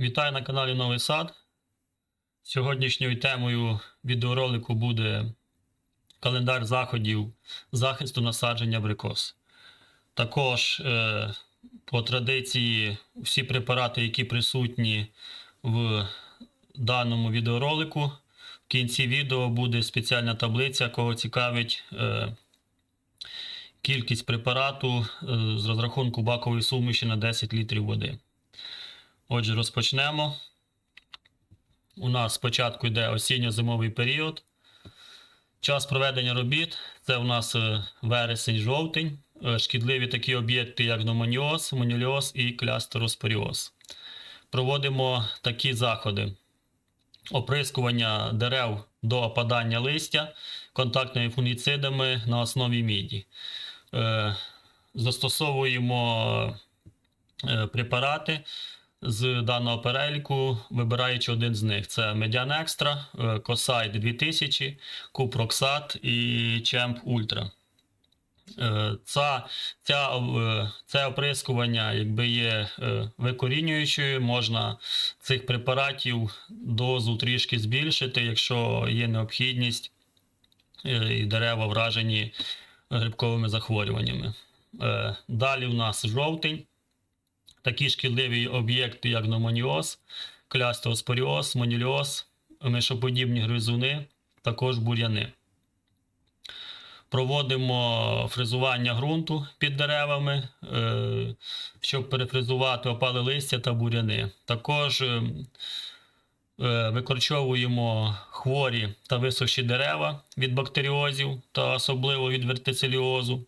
Вітаю на каналі Новий Сад. Сьогоднішньою темою відеоролику буде календар заходів захисту насадження абрикос. Також е, по традиції всі препарати, які присутні в даному відеоролику. В кінці відео буде спеціальна таблиця, кого цікавить е, кількість препарату е, з розрахунку бакової суміші на 10 літрів води. Отже, розпочнемо. У нас спочатку йде осінньо-зимовий період. Час проведення робіт це у нас е, вересень-жовтень. Е, Шкідливі такі об'єкти, як номоніоз, моніліоз і клястероспоріоз. Проводимо такі заходи: оприскування дерев до опадання листя контактними фунгіцидами на основі міді. Е, Застосовуємо препарати з даного переліку, вибираючи один з них: це Медіан Екстра, Косайд 2000, Купроксат і Чемп Ультра. Е, Ця, ця, е, це оприскування якби є е, викорінюючою, можна цих препаратів дозу трішки збільшити, якщо є необхідність і дерева вражені грибковими захворюваннями. Далі в нас жовтень такі шкідливі об'єкти, як номоніоз, клястеоспоріоз, моніліоз, мишоподібні гризуни, також бур'яни. Проводимо фрезування ґрунту під деревами, е, щоб перефрезувати опали листя та буряни. Також е, е, викорчовуємо хворі та висохші дерева від бактеріозів та особливо від вертицеліозу.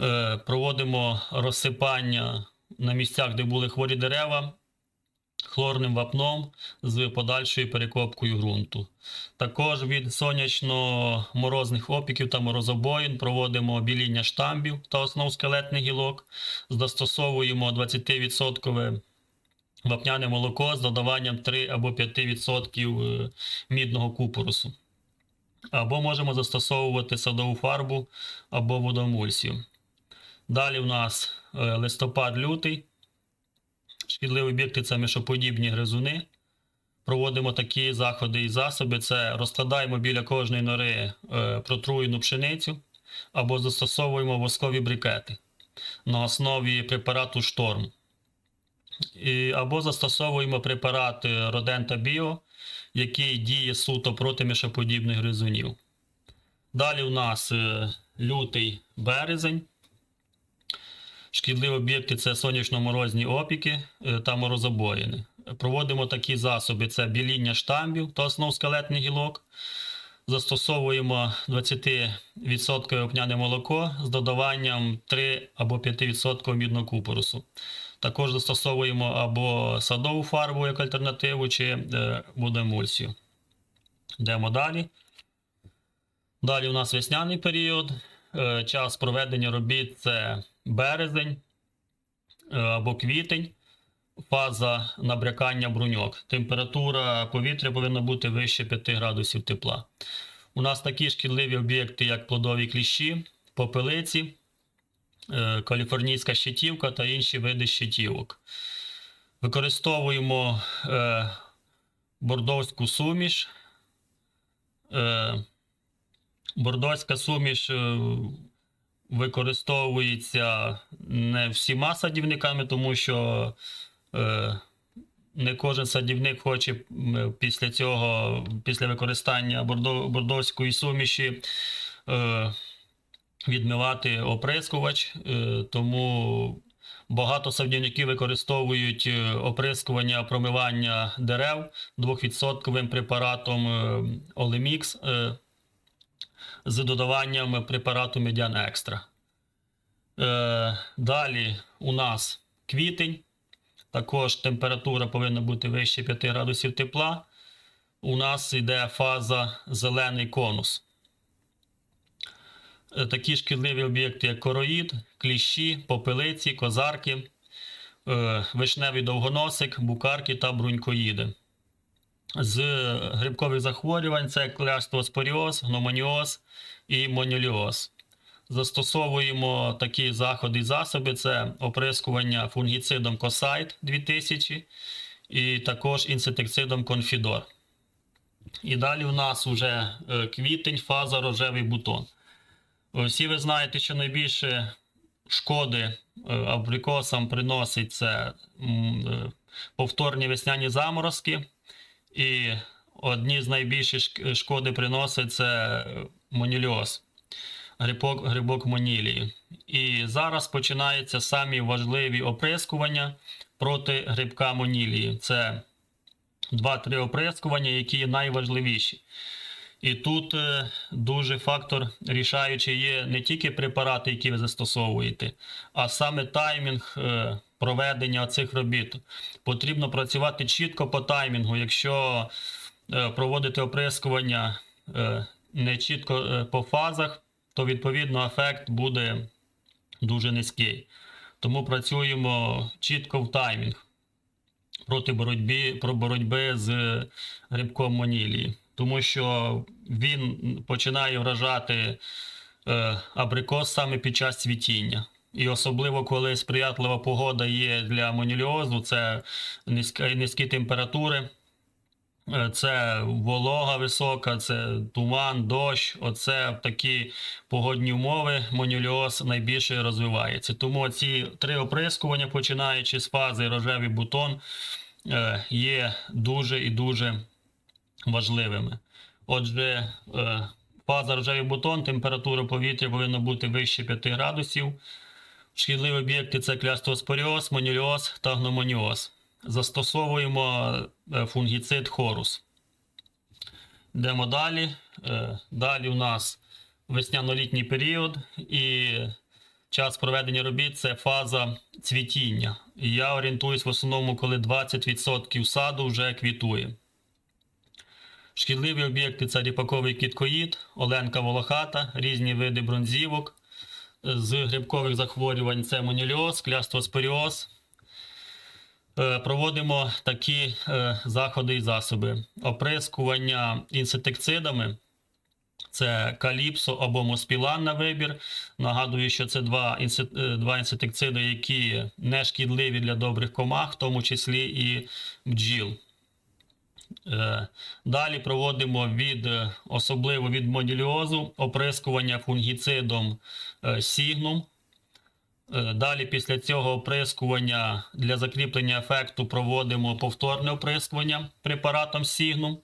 Е, проводимо розсипання на місцях, де були хворі дерева, хлорним вапном з подальшою перекопкою ґрунту. Також від сонячно-морозних опіків та морозобоїн проводимо біління штамбів та основ скелетних гілок, застосовуємо 20% вапняне молоко з додаванням 3 або 5% мідного купорусу. Або можемо застосовувати садову фарбу або водоемульсію. Далі у нас е, листопад-лютий. Шкідливі об'єкти це мішоподібні гризуни. Проводимо такі заходи і засоби. Це розкладаємо біля кожної нори е, протруєну пшеницю або застосовуємо воскові брикети на основі препарату шторм. І, або застосовуємо препарат е, Родента Біо, який діє суто проти мішоподібних гризунів. Далі у нас лютий березень. Шкідливі об'єкти це сонячно-морозні опіки е, та морозобоїни. Проводимо такі засоби: це біління штамбів та основ скелетних гілок. Застосовуємо 20% опняне молоко з додаванням 3 або 5% мідного купорусу. Також застосовуємо або садову фарбу як альтернативу, чи е, водоемульсію. Йдемо далі. Далі у нас весняний період. Е, Час проведення робіт це березень е, або квітень, фаза набрякання бруньок. Температура повітря повинна бути вище 5 градусів тепла. У нас такі шкідливі об'єкти, як плодові кліщі, попелиці, е, каліфорнійська щитівка та інші види щитівок. Використовуємо е, бордовську суміш. Бордоська суміш використовується не всіма садівниками, тому що е, не кожен садівник хоче після цього, після використання бордо, бордоської суміші е, відмивати оприскувач, е, тому багато садівників використовують е, оприскування промивання дерев 2% препаратом е, Олемікс. Е, з додаванням препарату Медіан Екстра. Е, далі у нас квітень. Також температура повинна бути вище 5 градусів тепла. У нас йде фаза зелений конус. Е, такі шкідливі об'єкти, як короїд, кліщі, попелиці, козарки, е, вишневий довгоносик, букарки та брунькоїди з грибкових захворювань це клястоспоріоз, гномоніоз і моніліоз. Застосовуємо такі заходи і засоби: це оприскування фунгіцидом Косайт 2000 і також інсектицидом Конфідор. І далі у нас вже е, квітень, фаза рожевий бутон. Всі ви знаєте, що найбільше шкоди е, абрикосам приносить це е, повторні весняні заморозки. І одні з найбільших шкоди приносить це моніліоз, грибок, грибок монілії. І зараз починаються самі важливі оприскування проти грибка монілії. Це 2-3 оприскування, які найважливіші. І тут е, дуже фактор рішаючий є не тільки препарати, які ви застосовуєте, а саме таймінг е, проведення цих робіт. Потрібно працювати чітко по таймінгу. Якщо е, проводити оприскування не чітко по фазах, то відповідно ефект буде дуже низький. Тому працюємо чітко в таймінг проти боротьби, про боротьби з грибком монілії, тому що він починає вражати е, абрикос саме під час цвітіння. І особливо, коли сприятлива погода є для моніліозу, це низька, низькі температури, це волога висока, це туман, дощ. Оце в такі погодні умови моніліоз найбільше розвивається. Тому ці три оприскування, починаючи з фази рожевий бутон, е, є дуже і дуже важливими. Отже, е, фаза рожевий бутон, температура повітря повинна бути вище 5 градусів. Шкідливі об'єкти це клястоспоріоз, моніліоз та гномоніоз. Застосовуємо е, фунгіцид хорус. Йдемо далі. Е, Далі у нас весняно-літній період і час проведення робіт це фаза цвітіння. Я орієнтуюсь в основному, коли 20% саду вже квітує. Шкідливі об'єкти це ріпаковий кіткоїд, оленка волохата, різні види бронзівок. З грибкових захворювань це моніліоз, клястоспоріоз. Е, Проводимо такі е, заходи і засоби. Оприскування інсектицидами. Це каліпсо або моспілан на вибір. Нагадую, що це два, е, два інсектициди, які не шкідливі для добрих комах, в тому числі і бджіл. Далі проводимо від, особливо від моніліозу, оприскування фунгіцидом сігнум. Е, Далі після цього оприскування для закріплення ефекту проводимо повторне оприскування препаратом сігнум.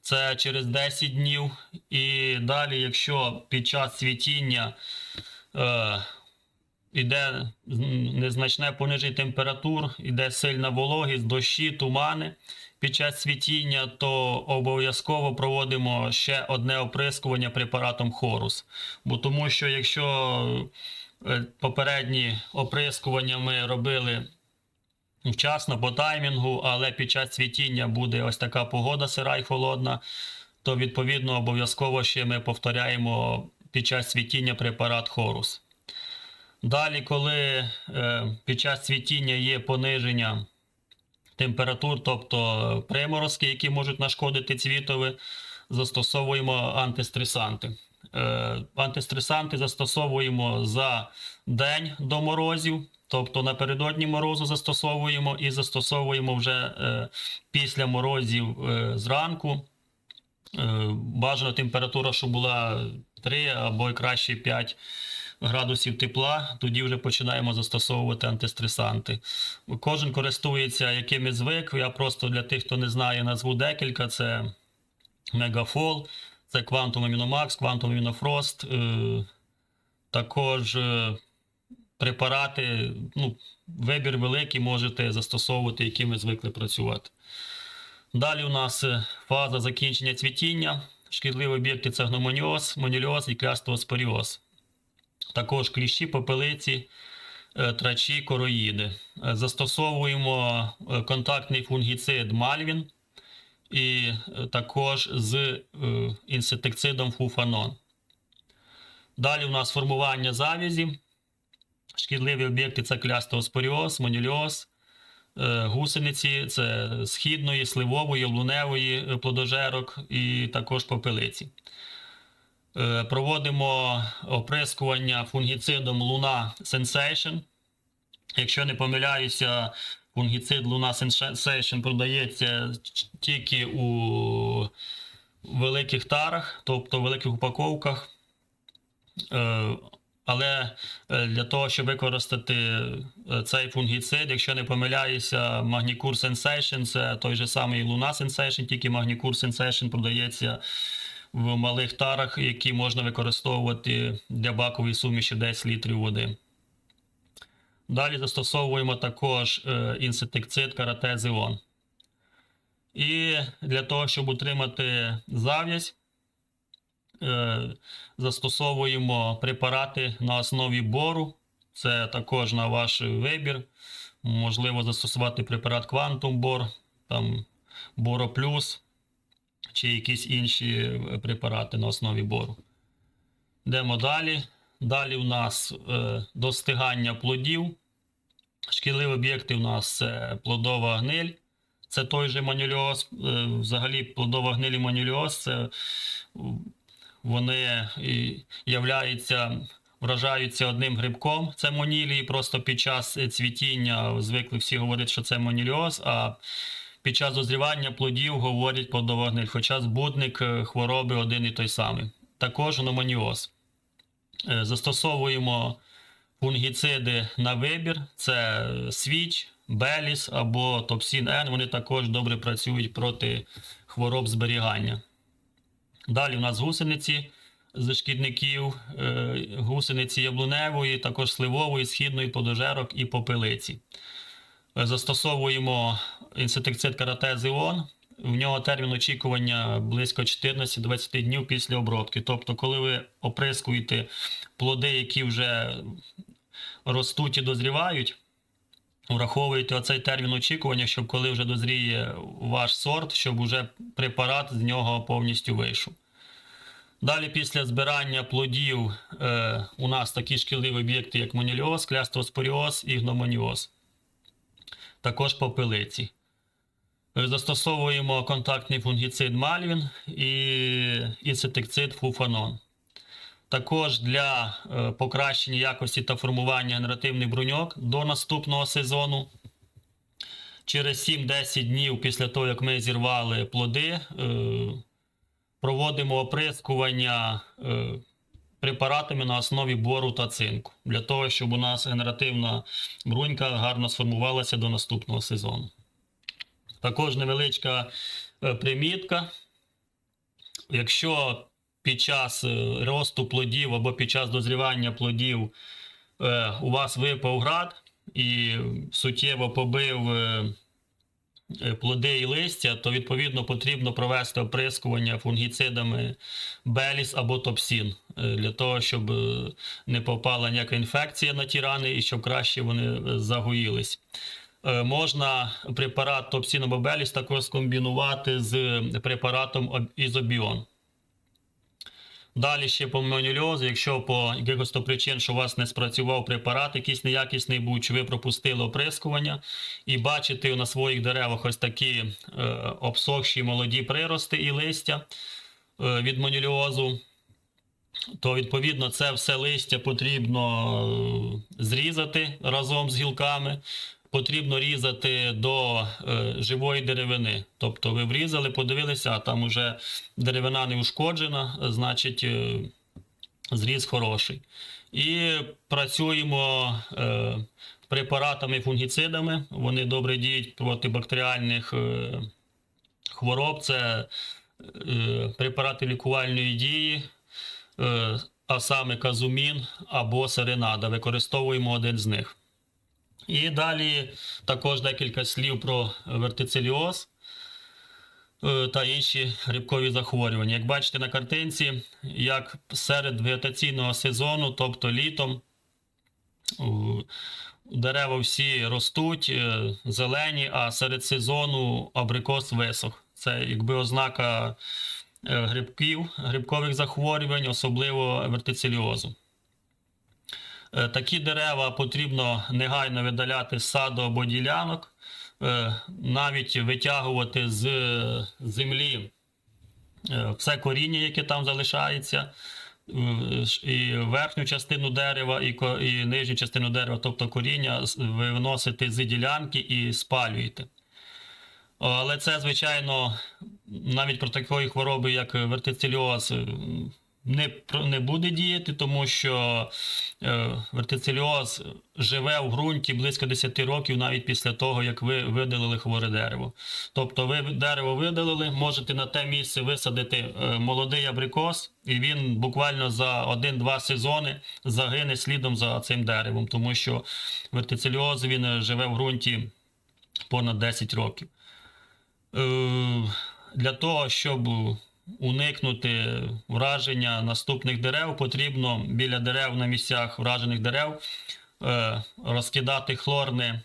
Це через 10 днів. І далі, якщо під час цвітіння е, іде незначне пониження температур, іде сильна вологість, дощі, тумани під час цвітіння, то обов'язково проводимо ще одне оприскування препаратом хорус. Бо тому що якщо попередні оприскування ми робили вчасно по таймінгу, але під час цвітіння буде ось така погода сира і холодна, то відповідно обов'язково ще ми повторяємо під час цвітіння препарат хорус. Далі, коли е, під час цвітіння є пониження температур, тобто приморозки, які можуть нашкодити цвітові, застосовуємо антистресанти. Е, антистресанти застосовуємо за день до морозів, тобто напередодні морозу застосовуємо і застосовуємо вже е, після морозів е, зранку. Бажана температура, щоб була 3 або краще 5 градусів тепла, тоді вже починаємо застосовувати антистресанти. Кожен користується якими звик. Я просто для тих, хто не знає, назву декілька: це Мегафол, це Quantum Aminomax, Quantum Aminoфрост. Е, Також е, препарати, ну, вибір великий, можете застосовувати, якими звикли працювати. Далі у нас е, фаза закінчення цвітіння. Шкідливі об'єкти це гномоніоз, моніліоз і клястоспоріоз. Також кліщі, попелиці, е, трачі, короїди. Застосовуємо контактний фунгіцид Мальвін і е, також з е, інсектицидом фуфанон. Далі у нас формування завязі. Шкідливі об'єкти це клястоспоріоз, моніліоз, е, гусениці, це східної, сливової, луневої е, плодожерок і також попелиці. Проводимо оприскування фунгіцидом Luna Sensation. Якщо не помиляюся, фунгіцид Luna Sensation продається тільки у великих тарах, тобто в великих упаковках. Е, Але е, для того, щоб використати е, цей фунгіцид, якщо не помиляюся, Magnicure Sensation це той же самий Luna Sensation, тільки Magnicure Sensation продається в малих тарах, які можна використовувати для бакової суміші 10 літрів води. Далі застосовуємо також е, інсектицид каратезіон. І для того, щоб утримати зав'язь, е, застосовуємо препарати на основі бору. Це також на ваш вибір. Можливо застосувати препарат Quantum Bor, там Boro Plus чи якісь інші е, препарати на основі бору. Йдемо далі. Далі у нас е, достигання плодів. Шкідливі об'єкти у нас це плодова гниль. Це той же манюльоз. Е, взагалі, плодова гниль і манюльоз це вони являються, вражаються одним грибком. Це монілії. Просто під час е, цвітіння звикли всі говорити, що це моніліоз, а під час дозрівання плодів говорять плодова гниль, хоча збудник е, хвороби один і той самий. Також номоніоз. Е, Застосовуємо фунгіциди на вибір: це е, свіч, беліс або топсін Н. Вони також добре працюють проти хвороб зберігання. Далі у нас гусениці з шкідників, е, гусениці яблуневої, також сливової, східної, подожерок і попелиці. Застосовуємо інсектицид каратезіон. В нього термін очікування близько 14-20 днів після обробки. Тобто, коли ви оприскуєте плоди, які вже ростуть і дозрівають, враховуєте оцей термін очікування, щоб коли вже дозріє ваш сорт, щоб уже препарат з нього повністю вийшов. Далі, після збирання плодів, е, у нас такі шкідливі об'єкти, як моніліоз, клястроспоріоз і гномоніоз. Також попелиці. Застосовуємо контактний фунгіцид Мальвін і інсектицид Фуфанон. Також для е, покращення якості та формування генеративних бруньок до наступного сезону. Через 7-10 днів після того, як ми зірвали плоди, е, проводимо оприскування е, препаратами на основі бору та цинку, для того, щоб у нас генеративна брунька гарно сформувалася до наступного сезону. Також невеличка е, примітка. Якщо під час е, росту плодів або під час дозрівання плодів е, у вас випав град і суттєво побив плоди і листя, то відповідно потрібно провести оприскування фунгіцидами Беліс або Топсін для того, щоб не попала ніяка інфекція на ті рани і щоб краще вони загоїлись. Е, Можна препарат Топсін або також скомбінувати з препаратом Ізобіон. Далі ще по монюльозу, якщо по якихось причин, що у вас не спрацював препарат, якийсь неякісний був, чи ви пропустили оприскування, і бачите на своїх деревах ось такі е, обсохші молоді прирости і листя е, від монюльозу, то відповідно це все листя потрібно е, зрізати разом з гілками. Потрібно різати до е, живої деревини. Тобто ви врізали, подивилися, а там уже деревина не ушкоджена, значить е, зріз хороший. І працюємо е, препаратами фунгіцидами. Вони добре діють проти бактеріальних е, хвороб. Це е, препарати лікувальної дії, е, а саме казумін або серенада. Використовуємо один з них. І далі також декілька слів про вертицеліоз е, та інші грибкові захворювання. Як бачите на картинці, як серед вегетаційного сезону, тобто літом, дерева всі ростуть, е, зелені, а серед сезону абрикос висох. Це якби ознака е, грибків, грибкових захворювань, особливо вертицеліозу. Е, Такі дерева потрібно негайно видаляти з саду або ділянок, е, навіть витягувати з землі е, все коріння, яке там залишається. і верхню частину дерева, і, нижню частину дерева, тобто коріння, з- ви виносите з ділянки і спалюєте. Але це, звичайно, навіть про такої хвороби, як вертицельоз, е, не, не буде діяти, тому що е, вертицельоз живе в ґрунті близько 10 років навіть після того, як ви видалили хворе дерево. Тобто ви дерево видалили, можете на те місце висадити е, молодий абрикос, і він буквально за 1-2 сезони загине слідом за цим деревом, тому що вертицельоз він е, живе в ґрунті понад 10 років. Е, Для того, щоб уникнути враження наступних дерев, потрібно біля дерев на місцях вражених дерев е, розкидати хлорне,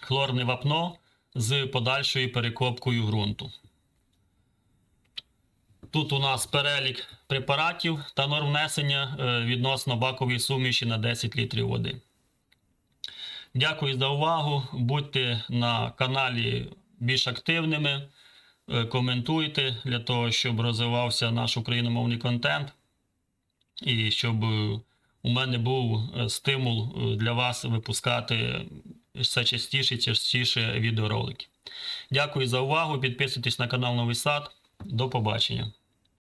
хлорне вапно з подальшою перекопкою ґрунту. Тут у нас перелік препаратів та норм внесення е, відносно бакової суміші на 10 літрів води. Дякую за увагу. Будьте на каналі більш активними. Е, Коментуйте для того, щоб розвивався наш україномовний контент. І щоб е, у мене був е, стимул для вас випускати все частіше і частіше відеоролики. Дякую за увагу. Підписуйтесь на канал Новий Сад. До побачення.